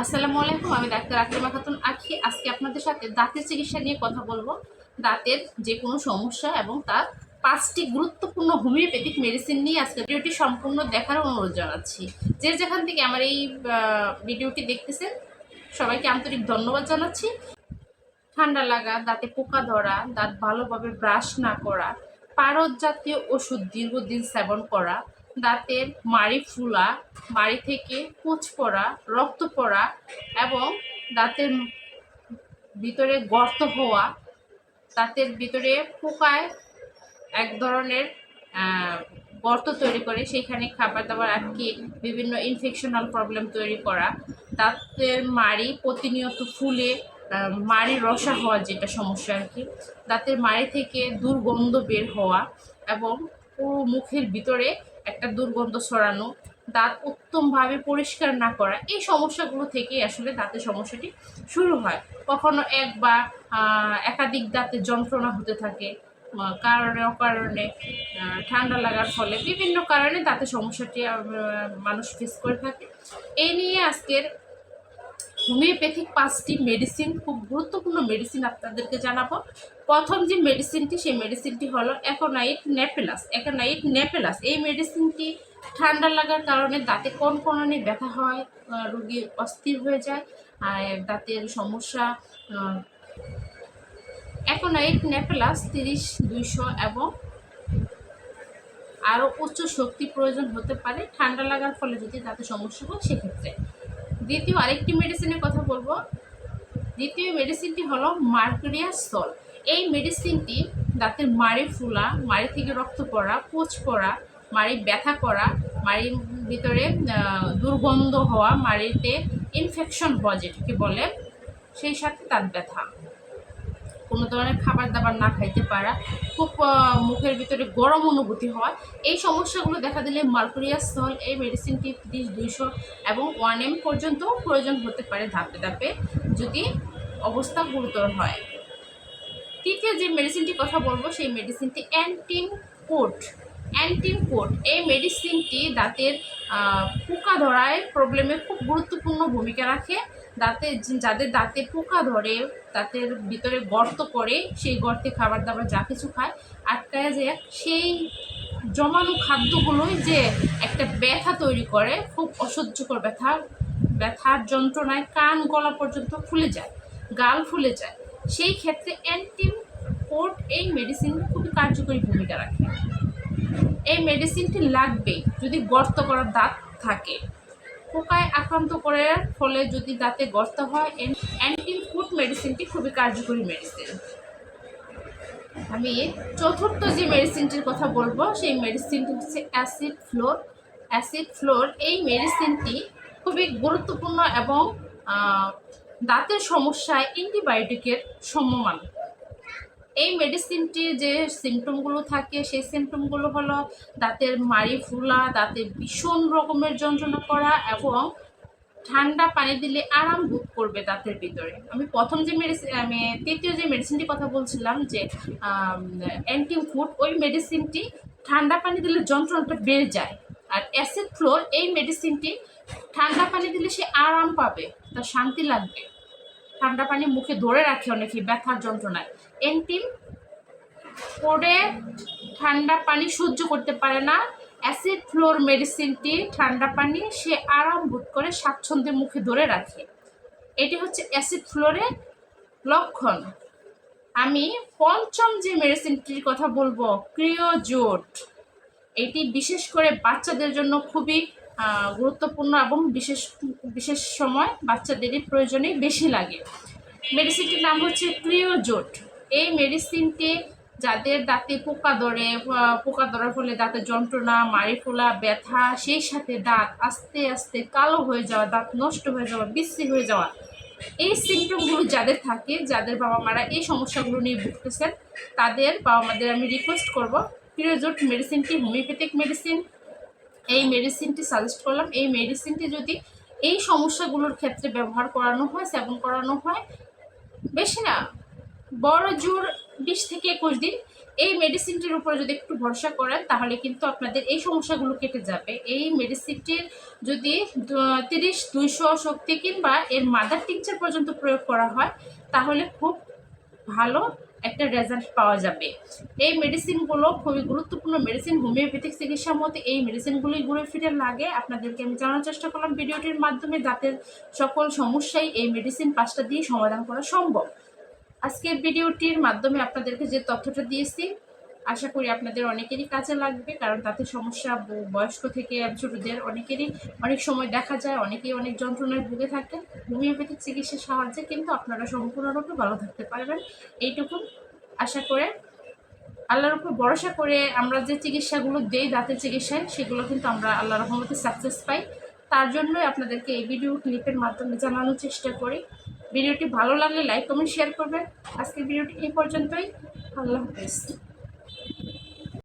আসসালামু আলাইকুম, আমি ডাক্তার আকলিমা খাতুন আখি। আজকে আপনাদের সাথে দাঁতের চিকিৎসা নিয়ে কথা বলব। দাঁতের যে কোনো সমস্যা এবং তার পাঁচটি গুরুত্বপূর্ণ হোমিওপ্যাথিক মেডিসিন নিয়ে আজকে ভিডিওটি সম্পূর্ণ দেখার অনুরোধ জানাচ্ছি। যে যেখান থেকে আমার এই ভিডিওটি দেখতেছেন, সবাইকে আন্তরিক ধন্যবাদ জানাচ্ছি। ঠান্ডা লাগা, দাঁতে পোকা ধরা, দাঁত ভালোভাবে ব্রাশ না করা, পারদ জাতীয় ওষুধ দীর্ঘদিন সেবন করা দাঁতের মাড়ি ফুলা, মাড়ি থেকে কুচ পড়া, রক্ত পড়া এবং দাঁতের ভিতরে গর্ত হওয়া, দাঁতের ভিতরে পোকায় এক ধরনের গর্ত তৈরি করে সেখানে খাবার দাবার আটকে বিভিন্ন ইনফেকশনাল প্রবলেম তৈরি করা। দাঁতের মাড়ি প্রতিনিয়ত ফুলে মাড়ি রসা হওয়া যেটা সমস্যা আর কি। দাঁতের মাড়ি থেকে দুর্গন্ধ বের হওয়া এবং পুরো মুখের ভিতরে একটা দুর্গন্ধ ছড়ানো, দাঁত উত্তমভাবে পরিষ্কার না করা, এই সমস্যাগুলো থেকেই আসলে দাঁতের সমস্যাটি শুরু হয়। কখনো এক বা একাধিক দাঁতের যন্ত্রণা হতে থাকে কারণে, অকারণে ঠান্ডা লাগার ফলে বিভিন্ন কারণে দাঁতের সমস্যাটি মানুষ ফেস করে থাকে। এই নিয়ে আজকের হোমিওপ্যাথিক পাঁচটি মেডিসিন খুব গুরুত্বপূর্ণ মেডিসিন আপনাদেরকে জানাব। প্রথম যে মেডিসিনটি সেই মেডিসিনটি হলো অ্যাকোনাইট নেপেলাস অ্যাকোনাইট নেপেলাস এই মেডিসিনটি ঠান্ডা লাগার কারণে দাঁতে কোন কনকনানি ব্যথা হয় রোগী অস্থির হয়ে যায়, আর দাঁতের সমস্যা অ্যাকোনাইট নেপেলাস তিরিশ, দুইশো এবং আরও উচ্চ শক্তি প্রয়োজন হতে পারে। ঠান্ডা লাগার ফলে যদি দাঁতে সমস্যা হয়, সেক্ষেত্রে। দ্বিতীয় আরেকটি মেডিসিনের কথা বলব। দ্বিতীয় মেডিসিনটি হলো মার্কুরিয়া সল। এই মেডিসিনটি দাঁতের মাড়ি ফুলা, মাড়ি থেকে রক্ত পড়া পোচ পড়া, মাড়ি ব্যথা করা মাড়ির ভিতরে দুর্গন্ধ হওয়া, মাড়িতে ইনফেকশন হওয়া যেটাকে বলে, সেই সাথে দাঁত ব্যথা। কোনো ধরনের খাবার দাবার না খাইতে পারা। খুব মুখের ভিতরে গরম অনুভূতি হয়। এই সমস্যাগুলো দেখা দিলে মার্কুরিয়াস সল এই মেডিসিনটি তিরিশ দুইশো এবং ওয়ান এম পর্যন্ত প্রয়োজন হতে পারে ধাপে ধাপে, যদি অবস্থা গুরুতর হয়। তৃতীয় যে মেডিসিনটি কথা বলব, সেই মেডিসিনটি অ্যান্টিন কোট। অ্যান্টিন কোট, এই মেডিসিনটি দাঁতের পোকা ধরায় প্রবলেমে খুব গুরুত্বপূর্ণ ভূমিকা রাখে। দাঁতে যাদের দাঁতে পোকা ধরে দাঁতের ভিতরে গর্ত করে, সেই গর্তে খাবার দাবার যা কিছু খায়, আটকায় যে সেই জমানো খাদ্যগুলোই যে একটা ব্যথা তৈরি করে, খুব অসহ্যকর ব্যথা, ব্যথার যন্ত্রণায় কান, গলা পর্যন্ত ফুলে যায়, গাল ফুলে যায়। সেই ক্ষেত্রে অ্যান্টিন কোট এই মেডিসিন খুবই কার্যকরী ভূমিকা রাখে। এই মেডিসিনটি লাগবে যদি গর্ত করার দাঁত থাকে। পোকায় আক্রান্ত করার ফলে যদি দাঁতে গর্ত হয় অ্যান্টি ফুড মেডিসিনটি খুবই কার্যকরী মেডিসিন আমি চতুর্থ যে মেডিসিনটির কথা বলব, সেই মেডিসিনটি হচ্ছে অ্যাসিড ফ্লোর অ্যাসিড ফ্লোর এই মেডিসিনটি খুবই গুরুত্বপূর্ণ এবং দাঁতের সমস্যায় অ্যান্টিবায়োটিকের সমমান এই মেডিসিনটির যে সিমটমগুলো থাকে, সেই সিমটমগুলো হলো দাঁতের মাড়ি ফুলা দাঁতে ভীষণ রকমের যন্ত্রণা করা এবং ঠান্ডা পানি দিলে আরাম বোধ করবে দাঁতের ভিতরে। আমি প্রথম যে মেডিসিন আমি তৃতীয় যে মেডিসিনটির কথা বলছিলাম যে অ্যান্টি ফুড ওই মেডিসিনটি ঠান্ডা পানি দিলে যন্ত্রণাটা বেড়ে যায়। আর অ্যাসিড ফ্লোর এই মেডিসিনটি ঠান্ডা পানি দিলে সে আরাম পাবে, তার শান্তি লাগবে। ঠান্ডা পানি মুখে ধরে রাখে অনেকে ব্যথার যন্ত্রণায়। এন্টিম পরে ঠান্ডা পানি সহ্য করতে পারে না। অ্যাসিড ফ্লোর মেডিসিনটি ঠান্ডা পানি সে আরাম বোধ করে স্বাচ্ছন্দ্যে মুখে ধরে রাখে। এটি হচ্ছে অ্যাসিড ফ্লোরের লক্ষণ। আমি পঞ্চম যে মেডিসিনটির কথা বলব, ক্রিওজোট। এটি বিশেষ করে বাচ্চাদের জন্য খুবই গুরুত্বপূর্ণ এবং বিশেষ বিশেষ সময় বাচ্চাদেরই প্রয়োজনে বেশি লাগে। মেডিসিনটির নাম হচ্ছে ক্রিওজোট। এই মেডিসিনটি যাদের দাঁতে পোকা ধরে পোকা ধরার ফলে দাঁতে যন্ত্রণা মারি ফোলা, ব্যথা, সেই সাথে দাঁত আস্তে আস্তে কালো হয়ে যাওয়া, দাঁত নষ্ট হয়ে যাওয়া, বিশ্রী হয়ে যাওয়া, এই সিমটমগুলো যাদের থাকে, যাদের বাবা মারা এই সমস্যাগুলো নিয়ে ভুগতেছেন, তাদের বাবা মাদের আমি রিকোয়েস্ট করব ক্রিওজোট মেডিসিনটি হোমিওপ্যাথিক মেডিসিন এই মেডিসিনটি সাজেস্ট করলাম। এই মেডিসিনটি যদি এই সমস্যাগুলোর ক্ষেত্রে ব্যবহার করানো হয়, সেবন করানো হয়, বেশি না। বড় জোর বিশ থেকে একুশ দিন এই মেডিসিনটির উপরে যদি একটু ভরসা করেন, তাহলে কিন্তু আপনাদের এই সমস্যাগুলো কেটে যাবে। এই মেডিসিনটির যদি তিরিশ, দুইশো শক্তি কিংবা এর মাদার টিকচার পর্যন্ত প্রয়োগ করা হয়, তাহলে খুব ভালো একটা রেজাল্ট পাওয়া যাবে। এই মেডিসিনগুলো খুবই গুরুত্বপূর্ণ মেডিসিন হোমিওপ্যাথিক চিকিৎসার মধ্যে এই মেডিসিনগুলি ঘুরে ফিরে লাগে। আপনাদেরকে আমি জানার চেষ্টা করলাম, ভিডিওটির মাধ্যমে দাঁতের সকল সমস্যাই এই মেডিসিন পাঁচটা দিয়ে সমাধান করা সম্ভব। আজকের ভিডিওটির মাধ্যমে আপনাদেরকে যে তথ্যটা দিয়েছি, আশা করি আপনাদের অনেকেরই কাজে লাগবে, কারণ তাতে সমস্যা বয়স্ক থেকে ছোটদের অনেকেরই অনেক সময় দেখা যায়, অনেকেই অনেক যন্ত্রণায় ভুগে থাকেন, হোমিওপ্যাথিক চিকিৎসার সাহায্যে, কিন্তু আপনারা সম্পূর্ণরূপে ভালো থাকতে পারবেন। এইটুকু আশা করে, আল্লাহর উপর ভরসা করে আমরা যে চিকিৎসাগুলো দেই দাঁতের চিকিৎসায়, সেগুলো কিন্তু আমরা আল্লাহ রহমতে সাকসেস পাই। তার জন্যই আপনাদেরকে এই ভিডিও ক্লিপের মাধ্যমে জানানোর চেষ্টা করি। ভিডিওটি ভালো লাগলে লাইক কমেন্ট শেয়ার করবেন। আজকের ভিডিওটি এই পর্যন্তই। আল্লাহ হাফেজ।